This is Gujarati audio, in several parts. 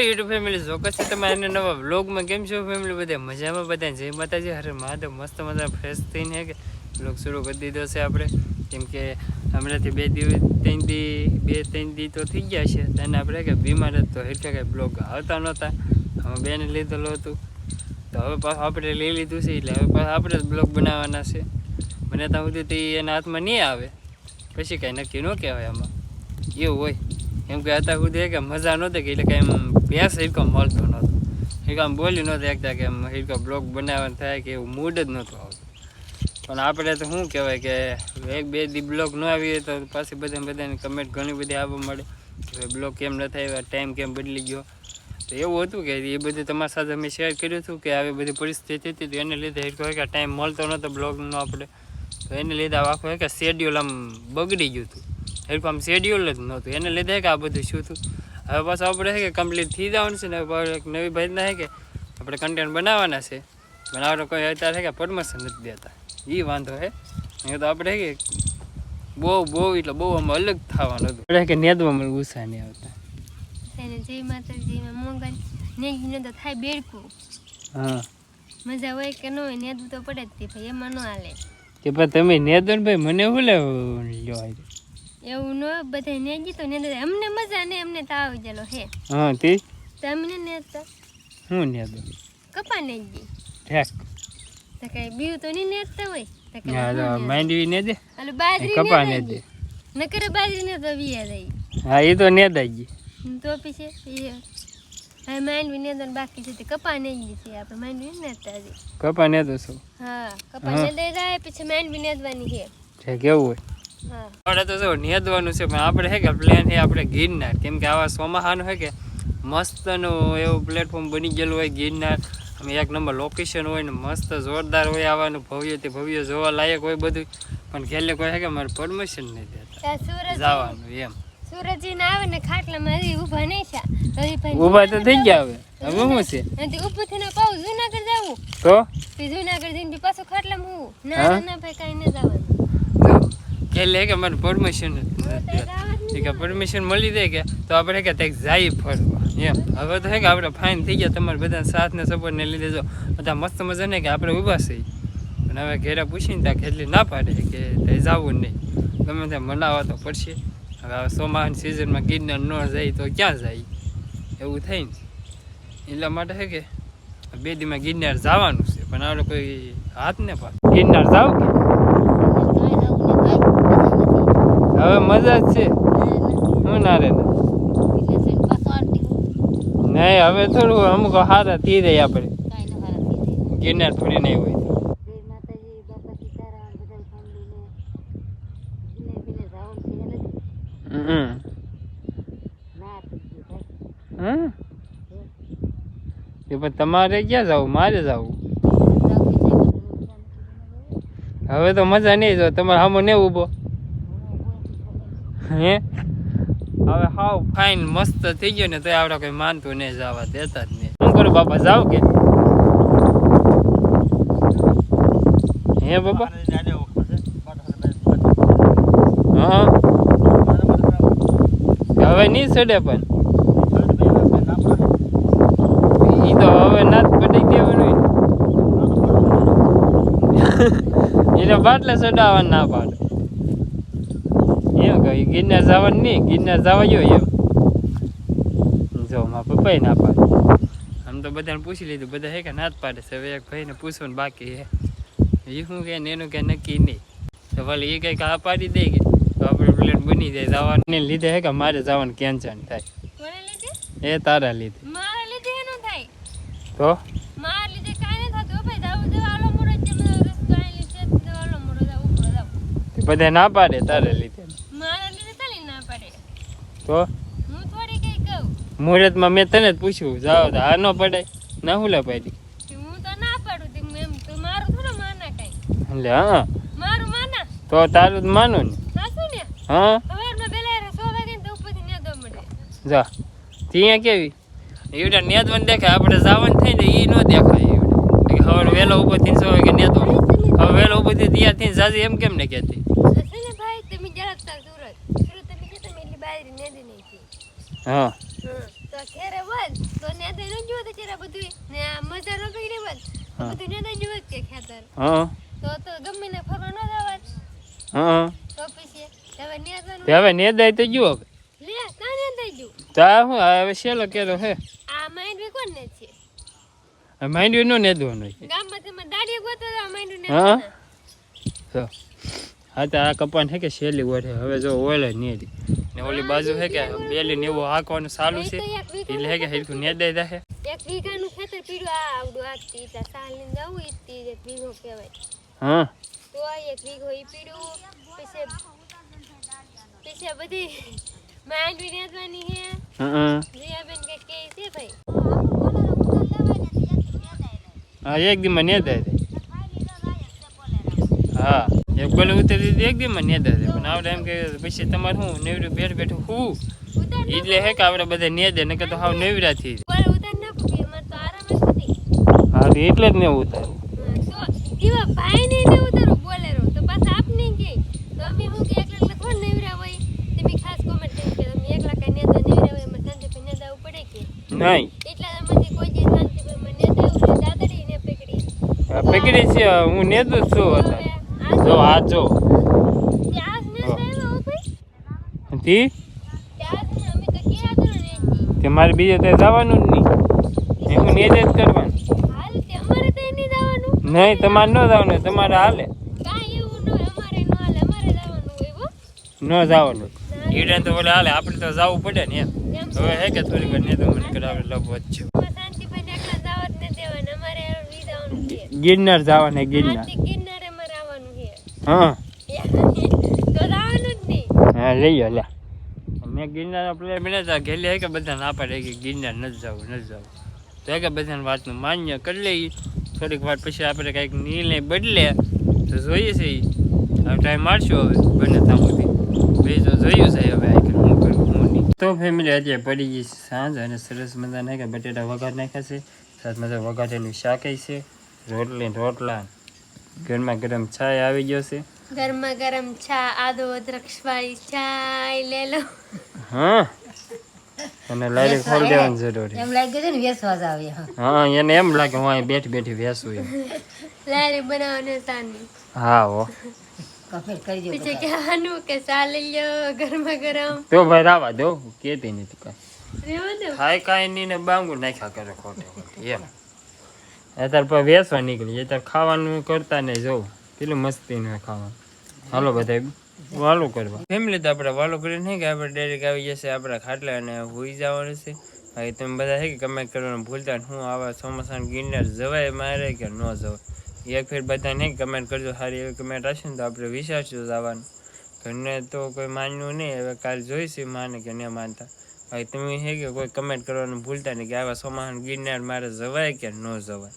યુટ્યુબ ફેમિલી ચોક્કસ છે તમે એને નવા વ્લોગમાં કેમ છો ફેમિલી બધા મજામાં બધા જય માતાજી હરે મહાદેવ મસ્ત મજા ફ્રેશ થઈને હે કે વ્લોગ શરૂ કરી દીધો છે આપણે કેમ કે હમણાંથી બે દિવસ ત્રણ દી બે ત્રણ દી તો થઈ ગયા છે તેને આપણે કે બીમાર જ તો કે બ્લોગ આવતા નહોતા હવે બેને લીધેલું હતું તો હવે પાછું આપણે લઈ લીધું છે એટલે હવે પાછા આપણે જ બ્લોગ બનાવવાના છે મને ત્યાં સુધી એના હાથમાં નહીં આવે પછી કાંઈ નક્કી ન કહેવાય આમાં એવું હોય કેમ કે હતા સુધી કે મજા નહોતી કે એટલે કે એમ ભેંસ હિરકો મળતો નહોતો. હિરકો આમ બોલ્યું નહોતું એકતા કે એમ હિરકો બ્લોગ બનાવવાનું થાય કે એવું મૂડ જ નહોતું આવતું. પણ આપણે તો શું કહેવાય કે એક બે દી બ્લોગ ન આવીએ તો પાછી બધા બધાની કમેન્ટ ઘણી બધી આવવા મળે કે બ્લોક કેમ ન થાય ટાઈમ કેમ બદલી ગયો. તો એવું હતું કે એ બધું તમારી સાથે મેં શેર કર્યું હતું કે આવી બધી પરિસ્થિતિ હતી તો એને લીધે હિરકો કે ટાઈમ મળતો નહોતો બ્લોગનો આપણે. તો એને લીધે આખું કે શેડ્યુલ આમ બગડી ગયું હતું. આમ શેડ્યુલ જ નહોતું. એને લીધે કે આ બધું શું હતું હવે પાછું આપણે છે કે કમ્પ્લીટ થઈ જવાનું છે ને એક નવી ભાઈના છે કે આપણે કન્ટેન્ટ બનાવવાના છે. આપણે કોઈ અત્યારે છે કે પરમિશન નથી દેતા. એ વાંધો હે. નહીં તો આપણે છે કે બહુ બહુ એટલે બહુ આમ અલગ થવાનું હતું. આપણે કે નેદવા મને ગુસ્સા નહીં આવતા. જય માતાજીમાં મોંગલ નેગીને તો થાય બેડકું. હા. મજા હોય કે ન હોય નેદવું તો પડે જ તે ભાઈ એમાં ન હાલે. કે ભાઈ તમે નેદો ને ભાઈ મને શું લે લ્યો. એવું ન બધા નેગી તો નેદ. અમને મજા ને અમને તાવ આવી હે. હા તે? તમને નેદતા. શું નેદો? કપા નેગી? ઠેક. તો કઈ બીજું તો નેદતા હોય? તો કઈ હું માંડવી ને દે બાજરી કપા ને નેદાઈ દે નકર બાજરી ને તો વિયા દઈ હા એ તો તો પછી એ માંડવી નેદવાનું બાકી છે તે કપા નેગી છે આપણે માંડવી કપા નેદો છું? હા કપા ને જાય પછી માંડવી નેદવાની છે. છે કેવું હોય. હા આપણે તો જો નેદવાનું છે પણ આપણે હે કે પ્લેન છે આપણે ગિરનાર. કેમ કે આવા ચોમાસાનું હે કે મસ્તનું એવું પ્લેટફોર્મ બની ગયેલું હોય ગિરનાર. અમે એક નંબર લોકેશન હોય ને મસ્ત જોરદાર હોય આવવાનું ભવ્ય તે ભવ્ય જોવા લાયક હોય બધું. પણ છેલ્લે કોઈ કે મારે પરમિશન નહીં દેતા. સુરજ જવાનું એમ. સુરજી ના આવે ને ખાટલામાં હજી ઊભા નહીં છે ઊભા તો થઈ ગયા હવે. હવે શું છે? અને ઊભું થઈને પાછું જુનાગઢ જાવું તો? જુનાગઢ જઈને બી પાછું ખાટલામાં હું. ના ના, ના ભાઈ કાંઈ ન જવાનું. હે કે મારે પરમિશન કે પરમિશન મળી દે કે તો આપણે કે ત્યાં જાય ફરવા. એમ. હવે તો હે કે આપણે ફાઇન થઈ ગયા તમારા બધા સાથ ને સપોર્ટ ને લીધે જો બધા મસ્ત મજા ને કે આપણે ઊભા છીએ. પણ હવે ઘેરા પૂછીને ત્યાં ખેતલી ના પાડે કે ત્યાં જવું નહીં. ગમે ત્યાં મનાવવા તો પડશે. હવે હવે ચોમાસાની સિઝનમાં ગિરનાર ન જાય તો ક્યાં જાય? એવું થાય ને. એટલા માટે છે કે બે દીમાં ગિરનાર જવાનું છે. પણ આપણે કોઈ હાથ ને પાડ. ગિરનાર જાવ કે? હવે મજા જ છે. હું ના રે. નહીં, હવે થોડું અમુક હારા થઈ જાય આપણે. ગિરનાર થોડી નહીં હોય. એ પણ તમારે ક્યાં જવું? મારે જવું. હવે તો મજા નહીં જો, તમારે સામે ને ઊભો હે? હવે હાવ ફાઇન મસ્ત થઈ ગયો ને તો આપણે કોઈ માનતું નહીં જવા દેતા જ નહીં. શું કરું બાપા જાવ કે? હે બાપા? હા. હવે નહીં ચડે પણ. એ તો હવે ના જ પડી દેવાનું એટલે બાટલે ચડાવવા ના પાડે. કહ્યું ગિરનાર જવાનું નહીં ગિરનાર જવા ગયો એમ. જો મારા પપ્પાએ ના પાડે. આમ તો બધાને પૂછી લીધું બધા હે કે ના જ પાડે છે? હવે એક ભાઈને પૂછવાનું બાકી હે એ શું કે ને એનું કે નક્કી નહીં. તો ભલે એ કંઈક આ પાડી દે કે તો આપણે પ્લેન બની જાય જવાનું. લીધે હે કે મારે જવાનું કેન્સલ થાય. એ તારા લીધે. મારા લીધે એનું થાય. તો? મારા લીધે કાંઈ નહીં થતું ભાઈ. જાવું જાવ આલો મોડો બધા ના પાડે તારા લીધે મારા લીધે ચાલી ના પડે તો હું. થોડી કઈ કહું મેં તને જ પૂછ્યું તો આ ન પડે ના હું લે પાડી. કે હું તો માના કઈ એટલે હા. મારું માના તો તારું જ માનું ને? ને હા. ઉપરથી જા ત્યાં કેવી? એવડા નેદવન દેખાય આપણે જાવન થઈ ને એ ન દેખાય એવડે. હવે વહેલો ઉપર સો વાગે નેદો હવે વહેલો ઉપરથી ત્યાં થઈને જાજી એમ કેમ ને કહેતી હશે ને ભાઈ તમે જરાક તાર સુરત સુરત તમે જતા મેં એટલી બાજરી નેદી નહીં હા હં તો ખેરે બોલ બધું ને મજા ન પડી બસ બધું નેદે જો કે ખેતર. હા. તો તો ગમે ને ફરવા ન જવાત હા. તો પછી હવે નેદે તે હવે નેદે તો જુઓ લે કાં નેદે જો તા હું હવે શેલો કેરો હે આ માઇન્ડ વે કોણ ને છે? માંડવી નો નેદવાનો ગામમાં તમે દાડી ગોતો તો આ માઇન્ડ ને હા? હા તો આ કપાન હે કે શેલી ઓઢે હવે જો ઓલે નેડી ને ઓલી બાજુ હે કે બેલી ને એવું હાંકવાનું ચાલુ છે. એટલે હે કે ને દે દે એક વીઘાનું ખેતર પીડું આ આવડું આ તીતા સાલ જવું ઈ તી એક વીઘો કહેવાય. હા. તો આ એક વીઘો ઈ પીડું પછી પછી બધી માંડવી નેદવાની હે. હા જીયાબેન કે કે છે ભાઈ? હા એક દીમાં નેદાય દે હા. એક બોલે ઉતરી દીધી એક દીમાં નેદાય દે પણ આવડે એમ કે પછી તમારે શું નેવરું બેઠ બેઠું હું એટલે હે કે આપણે બધા નેદે નકર તો હાવ જ નથી. હા તો એટલે જ ને ઉતારું નહીં. પકડી. છે હું નેદું છું અત્યારે. જો આ જો. ત્યાસ ને આવ્યો હો ભાઈ તી ત્યાસ ને અમે તો ક્યાં હતો ને તે મારે બીજે ત્યાં જવાનું જ નહીં. એમ ને જ કરવાનું. જવાનું. નહીં તમારે ન જવાનું તમારે હાલે. ન ન જવાનું હોય હો. ન જવાનું. ઈડે તો બોલે હાલે આપણે તો જવું પડે ને એમ. હવે હે કે થોડી વાર તો મને કરે આપણે લવ વચ્ચે ગિરનાર શાંતિ પર હા. તો હા, લઈ લો લે. મેં ગિરનાર પ્લેન બનાવતા ઘેલી હે કે બધા ના પાડે કે ગિરનાર નથી જવું, ન જવું. તો કે બધાને વાતનું માન્ય કરી લઈ થોડીક વાર પછી આપણે કંઈક નિર્ણય બદલે. તો જોઈએ છે હવે ટાઈમ મારશું હવે, બને ત્યાં બે બીજું જોયું છે હવે તો ફેમિલી અત્યારે પડી ગઈ સાંજ અને સરસ મજા નાખ્યા બટેટા વઘાર નાખ્યા છે. સરસ મજા વઘાટેલું શાક છે. રોટલી રોટલા ગરમા ગરમ છાય આવી ગયો છે. ગરમા ગરમ ચા આદો અદરક વાળી ચાય લે લો. હા. અને લારી ખોલ દેવાની જરૂર. એમ લાગે છે ને વેસવા જ આવે હા. એને એમ લાગે હું અહીં બેઠી બેઠી વેસું એમ. લારી બનાવને તાની. હા હો. પછી કહેવાનું કે ચા લઈ ગરમા ગરમ. તો ભાઈ રાવા દો કેતી નથી કાંઈ. દો કાંઈ નહીં ને બાંગુ નાખ્યા કરે ખોટે ખોટે એમ. અત્યારે પણ વેસવા નીકળી. અત્યારે ખાવાનું કરતા નહીં જવું કેટલું મસ્તી ને ખાવાનું. હાલો બધા, વાલો કરવા. ફેમિલી તો આપણે વાલો કરી નહીં કે આપણે ડાયરેક્ટ આવી જશે આપણા ખાટલા અને હોઈ જવાનું છે. બાકી તમે બધા છે કે કમેન્ટ કરવાનું ભૂલતા હું આવા ચોમાસાના ગિરનાર જવાય, મારે કે ન જવાય. એક ફેર બધા નહીં કમેન્ટ કરજો, સારી એવી કમેન્ટ હશે ને તો આપણે વિચારશું જવાનું. ઘરને તો કોઈ માન્યું નહીં. હવે કાલ જોઈશું, માને કે ન માનતા. હવે તમે છે કે કોઈ કમેન્ટ કરવાનું ભૂલતા નહીં કે આવા સોમાહન ગિરનાર મારે જવાય કે ન જવાય?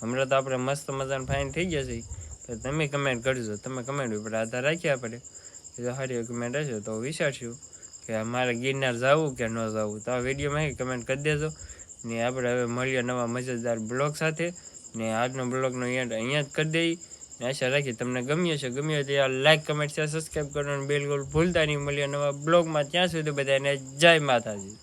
હમણાં તો આપણે મસ્ત મજાનું ફાઇન થઈ જશે. તો તમે કમેન્ટ કરજો. તમે કમેન્ટ ઉપર આધાર રાખીએ આપણે. જો સારી કમેન્ટ હશે. તો વિચારશું કે મારે ગિરનાર જવું કે ન જવું? તો આ વિડીયોમાં કમેન્ટ કરી દેજો. ને આપણે હવે મળીએ નવા મજેદાર બ્લોગ સાથે. ને આજનો બ્લોગનો એન્ડ અહીંયા જ કરી દઈએ. આશા રાખી તમને ગમ્યો છે ગમ્યો તો યાર લાઈક કમેન્ટ શેર સબસ્ક્રાઈબ કરવાનું બેલ ગોલ ભૂલતા નહીં. મળીએ નવા બ્લોગમાં. ત્યાં સુધી બધાને જય માતાજી.